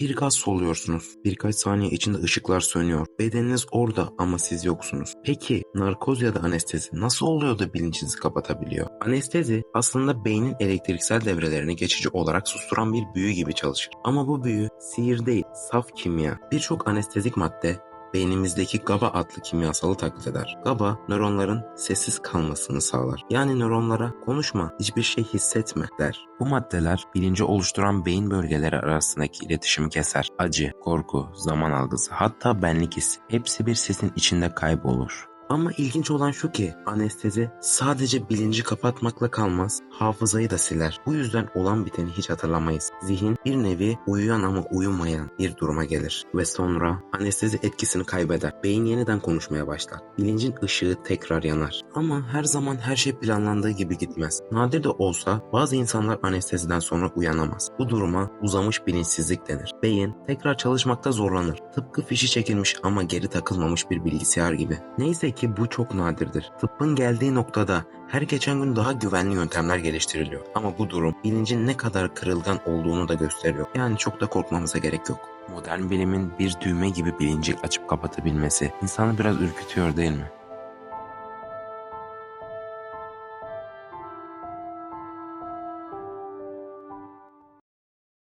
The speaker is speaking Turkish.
Bir gaz soluyorsunuz. Birkaç saniye içinde ışıklar sönüyor. Bedeniniz orada ama siz yoksunuz. Peki narkoz ya da anestezi nasıl oluyor da bilincinizi kapatabiliyor? Anestezi aslında beynin elektriksel devrelerini geçici olarak susturan bir büyü gibi çalışır. Ama bu büyü sihir değil, saf kimya. Birçok anestezik madde beynimizdeki GABA adlı kimyasalı taklit eder. GABA nöronların sessiz kalmasını sağlar. Yani nöronlara konuşma, hiçbir şey hissetme der. Bu maddeler bilinci oluşturan beyin bölgeleri arasındaki iletişimi keser. Acı, korku, zaman algısı, hatta benlik hissi hepsi bir sesin içinde kaybolur. Ama ilginç olan şu ki anestezi sadece bilinci kapatmakla kalmaz, hafızayı da siler. Bu yüzden olan biteni hiç hatırlamayız. Zihin bir nevi uyuyan ama uyumayan bir duruma gelir ve sonra anestezi etkisini kaybeder. Beyin yeniden konuşmaya başlar. Bilincin ışığı tekrar yanar. Ama her zaman her şey planlandığı gibi gitmez. Nadir de olsa bazı insanlar anesteziden sonra uyanamaz. Bu duruma uzamış bilinçsizlik denir. Beyin tekrar çalışmakta zorlanır. Tıpkı fişi çekilmiş ama geri takılmamış bir bilgisayar gibi. Neyse ki bu çok nadirdir. Tıbbın geldiği noktada her geçen gün daha güvenli yöntemler geliştiriliyor. Ama bu durum bilincin ne kadar kırılgan olduğunu da gösteriyor. Yani çok da korkmamıza gerek yok. Modern bilimin bir düğme gibi bilinci açıp kapatabilmesi insanı biraz ürkütüyor değil mi?